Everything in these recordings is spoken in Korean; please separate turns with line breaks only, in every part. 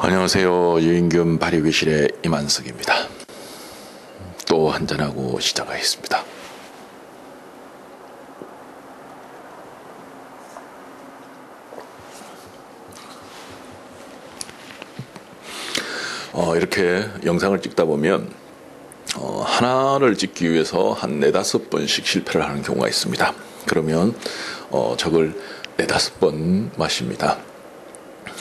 안녕하세요. 유인균 발효교실의 이만석입니다. 또 한잔하고 시작하겠습니다. 어, 이렇게 영상을 찍다 보면 어, 하나를 찍기 위해서 한 네다섯 번씩 실패를 하는 경우가 있습니다. 그러면 어, 저걸 네다섯 번 마십니다.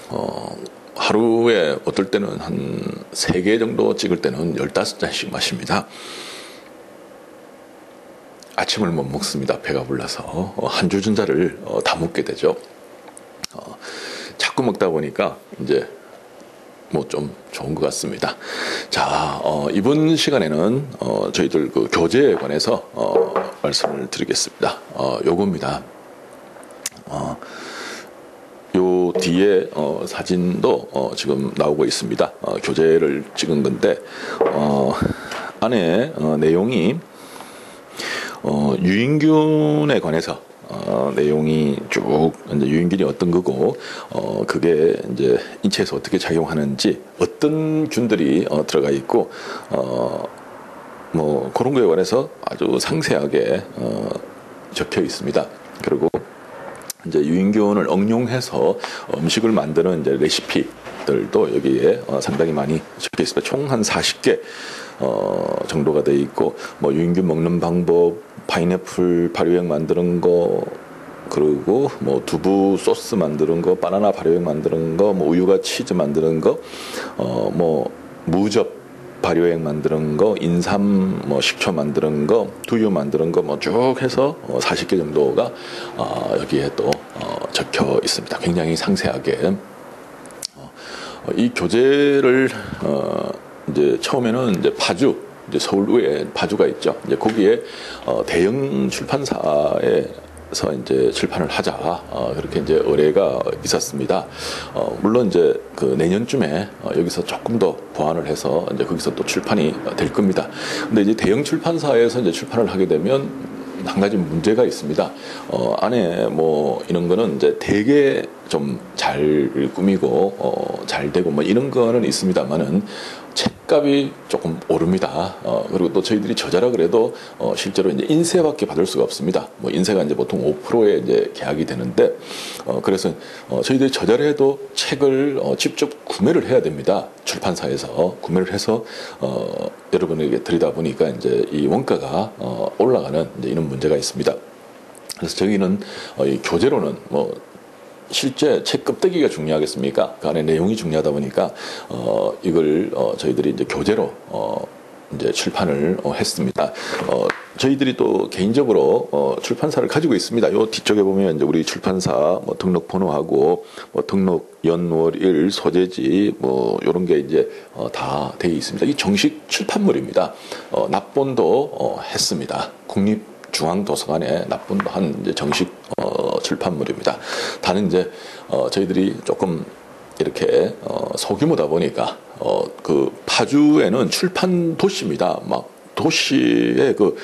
어, 하루에 어떨 때는 한 세 개 정도 찍을 때는 열다섯 잔씩 마십니다. 아침을 못 먹습니다. 배가 불러서 어, 한 주전자를 어, 다 먹게 되죠. 어, 자꾸 먹다 보니까 이제 뭐 좀 좋은 것 같습니다. 자 어, 이번 시간에는 어, 저희들 그 교재에 관해서 어, 말씀을 드리겠습니다. 어, 요겁니다. 어, 요 뒤에 어, 사진도 어, 지금 나오고 있습니다. 어, 교재를 찍은 건데 어, 안에 어, 내용이 어, 유인균에 관해서 어, 내용이 쭉 유인균이 어떤 거고 어, 그게 이제 인체에서 어떻게 작용하는지 어떤 균들이 어, 들어가 있고 어, 뭐 그런 거에 관해서 아주 상세하게 어, 적혀 있습니다. 그리고 이제 유인균을 응용해서 음식을 만드는 이제 레시피들도 여기에 어, 상당히 많이 적혀 있습니다. 총 한 40개 어, 정도가 돼 있고 뭐 유인균 먹는 방법, 파인애플 발효액 만드는 거 그리고 뭐 두부 소스 만드는 거, 바나나 발효액 만드는 거, 뭐 우유가 치즈 만드는 거, 어 뭐 무접 발효액 만드는 거, 인삼 뭐 식초 만드는 거, 두유 만드는 거 뭐 쭉 해서 어 40개 정도가 어 여기에 또 어 적혀 있습니다. 굉장히 상세하게 어, 이 교재를 어 이제 처음에는 이제 파주 이제 서울에 파주가 있죠. 이제 거기에 어 대형 출판사에 서 이제 출판을 하자 어, 그렇게 이제 의뢰가 있었습니다. 어, 물론 이제 그 내년쯤에 어, 여기서 조금 더 보완을 해서 이제 거기서 또 출판이 될 겁니다. 근데 이제 대형 출판사에서 이제 출판을 하게 되면 한 가지 문제가 있습니다. 어, 안에 뭐 이런 거는 이제 되게 좀 잘 꾸미고 어, 잘 되고 뭐 이런 거는 있습니다만은 책값이 조금 오릅니다. 어, 그리고 또 저희들이 저자라 그래도 어, 실제로 이제 인쇄밖에 받을 수가 없습니다. 뭐 인쇄가 이제 보통 5%에 이제 계약이 되는데 어, 그래서 어, 저희들이 저자를 해도 책을 어, 직접 구매를 해야 됩니다. 출판사에서 구매를 해서 어, 여러분에게 드리다 보니까 이제 이 원가가 어, 올라가는 이제 이런 문제가 있습니다. 그래서 저희는 어, 이 교재로는 뭐 실제 책 껍데기가 중요하겠습니까? 그 안에 내용이 중요하다 보니까 어 이걸 어 저희들이 이제 교재로 어 이제 출판을 어 했습니다. 어 저희들이 또 개인적으로 어 출판사를 가지고 있습니다. 요 뒤쪽에 보면 이제 우리 출판사 뭐 등록 번호하고 뭐 등록 연월일 소재지 뭐 요런 게 이제 어 다 되어 있습니다. 이 정식 출판물입니다. 어 납본도 어 했습니다. 국립 중앙도서관에 납본도 한 이제 정식 어, 출판물입니다. 다는 이제 어, 저희들이 조금 이렇게 어, 소규모다 보니까 어, 그 파주에는 출판 도시입니다. 막 도시의 그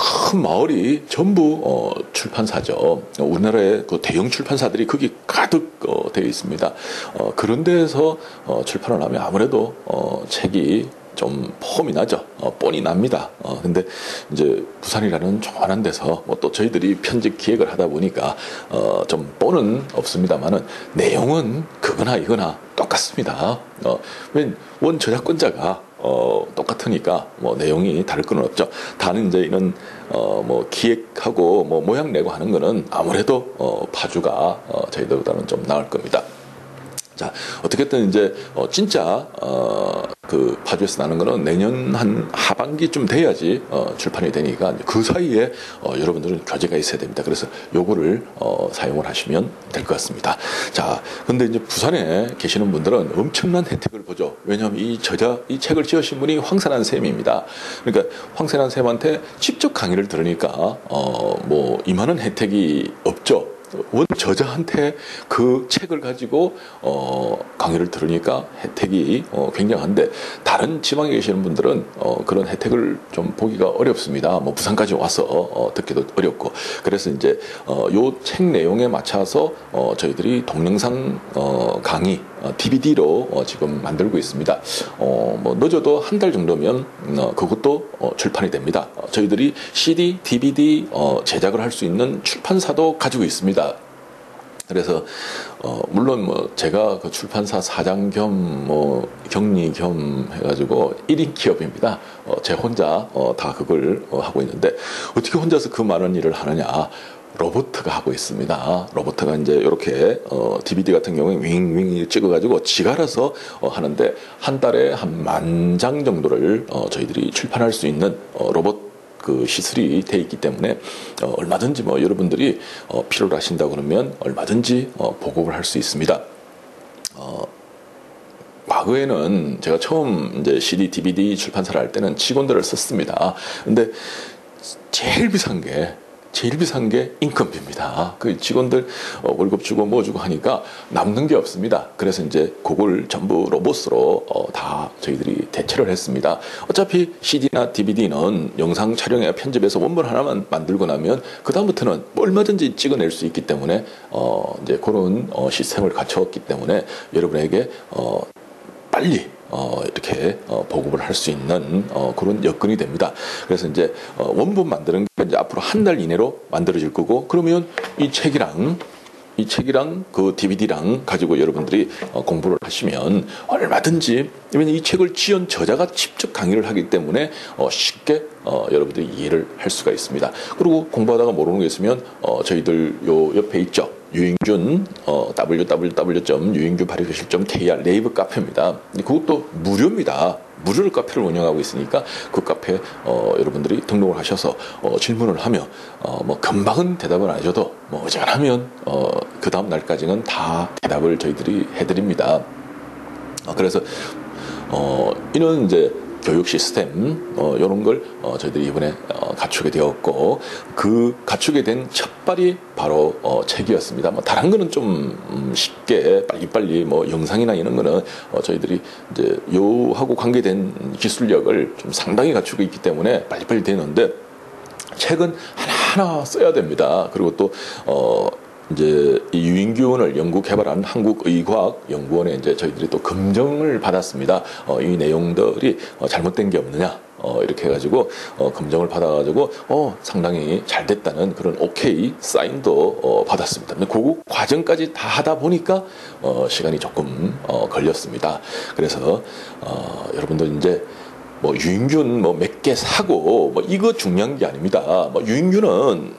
큰 마을이 전부 어, 출판사죠. 우리나라의 그 대형 출판사들이 거기 가득 어, 되어 있습니다. 어, 그런 데에서 어, 출판을 하면 아무래도 어, 책이 좀 폼이 나죠. 어, 뻔히 납니다. 어, 근데 이제 부산이라는 조만한 데서 뭐 또 저희들이 편집 기획을 하다 보니까 어, 좀 뻔은 없습니다만은 내용은 그거나 이거나 똑같습니다. 어, 원 저작권자가 어, 똑같으니까 뭐 내용이 다를 건 없죠. 다른 이제 이런 어, 뭐 기획하고 뭐 모양 내고 하는 거는 아무래도 어, 파주가 어, 저희들보다는 좀 나을 겁니다. 자, 어떻게든 이제, 어, 진짜, 어, 그 파주에서 나는 거는 내년 한 하반기쯤 돼야지, 어, 출판이 되니까 그 사이에, 어, 여러분들은 교재가 있어야 됩니다. 그래서 요거를, 어, 사용을 하시면 될 것 같습니다. 자, 근데 이제 부산에 계시는 분들은 엄청난 혜택을 보죠. 왜냐하면 이 저자, 이 책을 지으신 분이 황산한 쌤입니다. 그러니까 황산한 쌤한테 직접 강의를 들으니까, 어, 뭐, 이만한 혜택이 없죠. 원 저자한테 그 책을 가지고 어, 강의를 들으니까 혜택이 어, 굉장한데 다른 지방에 계시는 분들은 어, 그런 혜택을 좀 보기가 어렵습니다. 뭐 부산까지 와서 어, 듣기도 어렵고 그래서 이제 어, 요책 내용에 맞춰서 어, 저희들이 동영상 어, 강의 어, DVD로 어, 지금 만들고 있습니다. 어, 뭐 늦어도 한 달 정도면 어, 그것도 어, 출판이 됩니다. 어, 저희들이 CD, DVD 어, 제작을 할 수 있는 출판사도 가지고 있습니다. 그래서 어 물론 뭐 제가 그 출판사 사장 겸 뭐 경리 겸 해가지고 1인 기업입니다. 어 제 혼자 어 다 그걸 어 하고 있는데 어떻게 혼자서 그 많은 일을 하느냐? 로보트가 하고 있습니다. 로보트가 이제 이렇게 어, DVD 같은 경우에 윙윙 찍어가지고 지가 알아서 어, 하는데 한 달에 한 만 장 정도를 어, 저희들이 출판할 수 있는 어, 로봇 그 시설이 돼 있기 때문에 어, 얼마든지 뭐 여러분들이 어, 필요로 하신다 그러면 얼마든지 어, 보급을 할 수 있습니다. 어, 과거에는 제가 처음 이제 CD, DVD 출판사를 할 때는 직원들을 썼습니다. 근데 제일 비싼 게 제일 비싼 게 인건비입니다. 그 직원들 어, 월급 주고 뭐 주고 하니까 남는 게 없습니다. 그래서 이제 그걸 전부 로봇으로 어, 다 저희들이 대체를 했습니다. 어차피 CD나 DVD는 영상 촬영에 편집해서 원본 하나만 만들고 나면 그 다음부터는 얼마든지 찍어낼 수 있기 때문에 어, 이제 그런 어, 시스템을 갖췄기 때문에 여러분에게 어, 빨리 어, 이렇게 어, 보급을 할 수 있는 어, 그런 여건이 됩니다. 그래서 이제 어, 원본 만드는 게 이제 앞으로 한 달 이내로 만들어질 거고 그러면 이 책이랑 이 책이랑 그 DVD랑 가지고 여러분들이 어, 공부를 하시면 얼마든지 왜냐면 이 책을 지은 저자가 직접 강의를 하기 때문에 어, 쉽게 어, 여러분들이 이해를 할 수가 있습니다. 그리고 공부하다가 모르는 게 있으면 어, 저희들 요 옆에 있죠. 유인균 어, www.유인균발효교실.kr 네이버 카페입니다. 그것도 무료입니다. 무료로 카페를 운영하고 있으니까 그 카페 어, 여러분들이 등록을 하셔서 어, 질문을 하며 어, 뭐 금방은 대답을 안 해줘도 뭐 어지간하면 어, 그 다음 날까지는 다 대답을 저희들이 해드립니다. 어, 그래서 어, 이는 이제 교육 시스템 어, 이런 걸 어, 저희들이 이번에 어, 갖추게 되었고 그 갖추게 된 첫발이 바로 어, 책이었습니다. 뭐 다른 거는 좀 음, 쉽게 빨리빨리 뭐 영상이나 이런 거는 어, 저희들이 이제 요하고 관계된 기술력을 좀 상당히 갖추고 있기 때문에 빨리빨리 되는데 책은 하나하나 써야 됩니다. 그리고 또 어, 이제 이 유인균을 연구 개발한 한국의과학연구원에 이제 저희들이 또 검정을 받았습니다. 어, 이 내용들이 어, 잘못된 게 없느냐. 어, 이렇게 해가지고, 어, 검정을 받아가지고, 어, 상당히 잘 됐다는 그런 오케이 사인도, 어, 받았습니다. 근데 그 과정까지 다 하다 보니까, 어, 시간이 조금, 어, 걸렸습니다. 그래서, 어, 여러분들 이제, 뭐, 유인균 뭐 몇 개 사고, 뭐, 이거 중요한 게 아닙니다. 뭐, 유인균은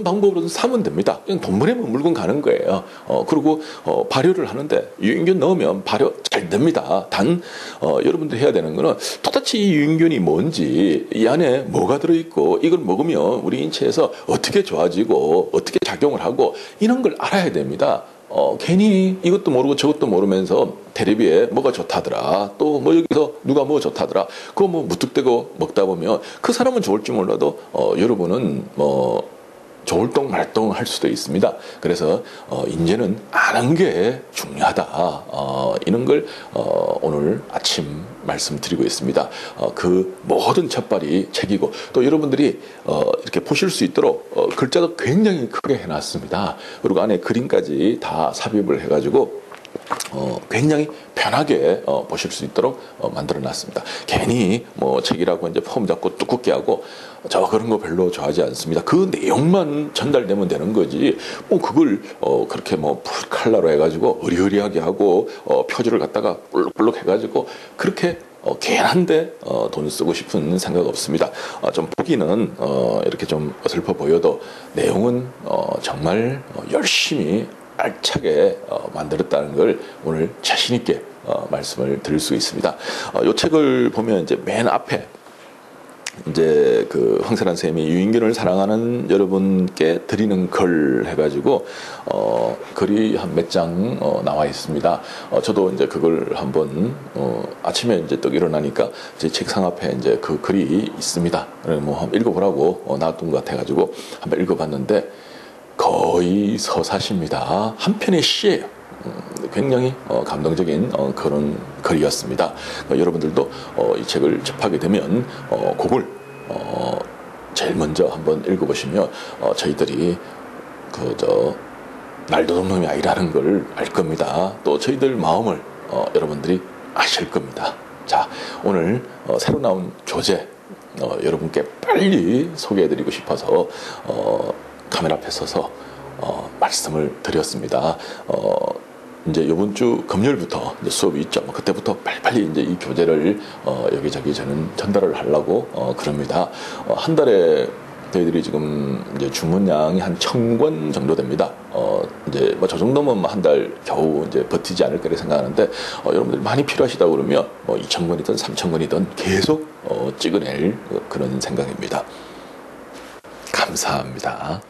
어떤 방법으로든 사면 됩니다. 그냥 돈 버리면 물건 가는 거예요. 어, 그리고 어, 발효를 하는데 유인균 넣으면 발효 잘 됩니다. 단 어, 여러분들 해야 되는 거는 도대체 이 유인균이 뭔지 이 안에 뭐가 들어있고 이걸 먹으면 우리 인체에서 어떻게 좋아지고 어떻게 작용을 하고 이런 걸 알아야 됩니다. 어, 괜히 이것도 모르고 저것도 모르면서 테레비에 뭐가 좋다더라. 또 뭐 여기서 누가 뭐 좋다더라. 그거 뭐 무뚝대고 먹다 보면 그 사람은 좋을지 몰라도 어, 여러분은 뭐 좋을동 말동 할 수도 있습니다. 그래서 어, 이제는 아는 게 중요하다. 어, 이런 걸 어, 오늘 아침 말씀드리고 있습니다. 어, 그 모든 첫발이 책이고 또 여러분들이 어, 이렇게 보실 수 있도록 어, 글자도 굉장히 크게 해놨습니다. 그리고 안에 그림까지 다 삽입을 해가지고 어, 굉장히 편하게 어, 보실 수 있도록 어, 만들어 놨습니다. 괜히 뭐 책이라고 이제 폼 잡고 두껍게 하고 저 그런 거 별로 좋아하지 않습니다. 그 내용만 전달되면 되는 거지. 뭐 그걸 어, 그렇게 뭐 풀칼라로 해가지고 어리어리하게 하고 어, 표지를 갖다가 볼록볼록 해가지고 그렇게 어, 괜한데 어, 돈 쓰고 싶은 생각 없습니다. 어, 좀 보기는 어, 이렇게 좀 어설퍼 보여도 내용은 어, 정말 어, 열심히 알차게 어, 만들었다는 걸 오늘 자신 있게 어, 말씀을 드릴 수 있습니다. 어, 이 책을 보면 이제 맨 앞에 이제 그 황세란 쌤이 유인균을 사랑하는 여러분께 드리는 글 해가지고 어 글이 한 몇장 어, 나와 있습니다. 어 저도 이제 그걸 한번 어 아침에 이제 또 일어나니까 제 책상 앞에 이제 그 글이 있습니다. 뭐 한번 읽어보라고 어, 놔둔 것 같아가지고 한번 읽어봤는데 거의 서사시입니다. 한 편의 시예요. 음, 굉장히 어, 감동적인 어, 그런 글이었습니다. 어, 여러분들도 어, 이 책을 접하게 되면 어, 제일 먼저 한번 읽어보시면 어, 저희들이 그저 날도둑놈이 아니라는 걸 알 겁니다. 또 저희들 마음을 어, 여러분들이 아실 겁니다. 자, 오늘 어, 새로 나온 어, 여러분께 빨리 소개해드리고 싶어서 어, 카메라 앞에 서서 어, 말씀을 드렸습니다. 어, 이제 이번 주 금요일부터 수업이 있죠. 뭐 그때부터 빨리빨리 이제 이 교재를 어, 여기저기 저는 전달을 하려고 어, 그럽니다. 어, 한 달에 저희들이 지금 이제 주문량이 한 천 권 정도 됩니다. 어, 이제 뭐 저 정도면 한 달 겨우 이제 버티지 않을 거라 생각하는데 어, 여러분들 많이 필요하시다 그러면 뭐 2천 권이든 3천 권이든 계속 어, 찍어낼 그런 생각입니다. 감사합니다.